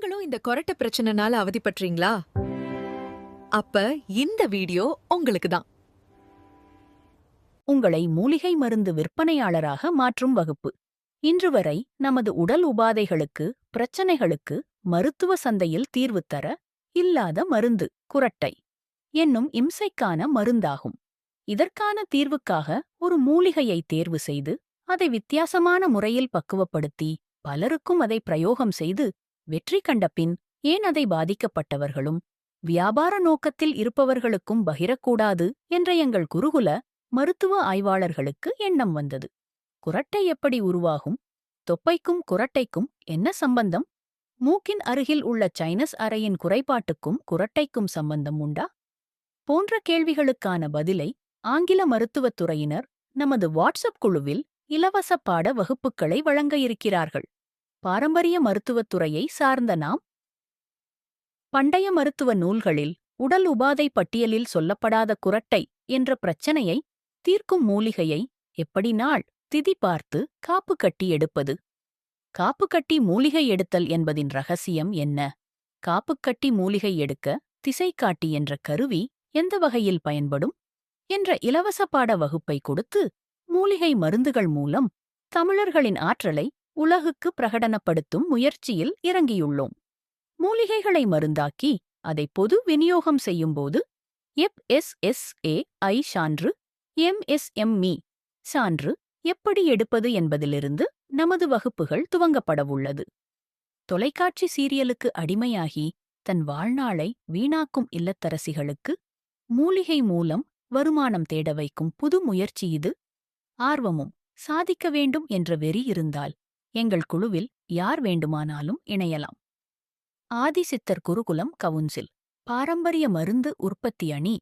நீங்களும் இந்த கொரட்டை பிரச்சனைனால அவதிப்பட்டீங்களா அப்ப இந்த வீடியோ உங்களுக்கு தான். உங்களை மூலிகை மருந்து விற்பனையாளராக மாற்றும் வகுப்பு. இன்று வரை நமது உடல் உபாதைகளுக்கு பிரச்சனைகளுக்கு மருத்துவ சந்தையில் தீர்வு தர இல்லாத மருந்து குரட்டை என்னும் இம்சைக்கான மருந்தாகும். இதற்கான தீர்வுக்காக ஒரு மூலிகையை தேர்வு செய்து அதை வித்தியாசமான முறையில் பக்குவப்படுத்தி பலருக்கும் அதை பிரயோகம் செய்து வெற்றி கண்ட பின் ஏன் அதை பாதிக்கப்பட்டவர்களும் வியாபார நோக்கத்தில் இருப்பவர்களுக்கும் பகிரக்கூடாது என்ற எங்கள் குருகுல மருத்துவ ஆய்வாளர்களுக்கு எண்ணம் வந்தது. குரட்டை எப்படி உருவாகும்? தொப்பைக்கும் குரட்டைக்கும் என்ன சம்பந்தம்? மூக்கின் அருகில் உள்ள சைனஸ் அறையின் குறைபாட்டுக்கும் குரட்டைக்கும் சம்பந்தம் உண்டா? போன்ற கேள்விகளுக்கான பதிலை ஆங்கில மருத்துவத் துறையினர் நமது வாட்ஸ்அப் குழுவில் இலவச பாட வகுப்புகளை வழங்க இருக்கிறார்கள். பாரம்பரிய மருத்துவத் துறையை சார்ந்த நாம்? பண்டைய மருத்துவ நூல்களில் உடல் உபாதை பட்டியலில் சொல்லப்படாத குரட்டை என்ற பிரச்சனையை தீர்க்கும் மூலிகையை எப்படி நாள் திதி பார்த்து காப்பு கட்டி எடுப்பது? காப்பு கட்டி மூலிகை எடுத்தல் என்பதின் ரகசியம் என்ன? காப்பு கட்டி மூலிகை எடுக்க திசைக்காட்டி என்ற கருவி எந்த வகையில் பயன்படும்? என்ற இலவச பாட வகுப்பை கொடுத்து மூலிகை மருந்துகள் மூலம் தமிழர்களின் ஆற்றலை உலகுக்கு பிரகடனப்படுத்தும் முயற்சியில் இறங்கியுள்ளோம். மூலிகைகளை மருந்தாக்கி அதை பொது விநியோகம் செய்யும்போது எப் எஸ் எஸ் ஏ ஐ சான்று எம்எஸ்எம்இ சான்று எப்படி எடுப்பது என்பதிலிருந்து நமது வகுப்புகள் துவங்கப்படவுள்ளது தொலைக்காட்சி சீரியலுக்கு அடிமையாகி தன் வாழ்நாளை வீணாக்கும் இல்லத்தரசிகளுக்கு மூலிகை மூலம் வருமானம் தேட வைக்கும் புது முயற்சி இது. ஆர்வமும் சாதிக்க வேண்டும் என்ற வெறி இருந்தால் எங்கள் குழுவில் யார் வேண்டுமானாலும் இணையலாம். ஆதிசித்தர் குருகுலம் கவுன்சில். பாரம்பரிய மருந்து உற்பத்தி அணி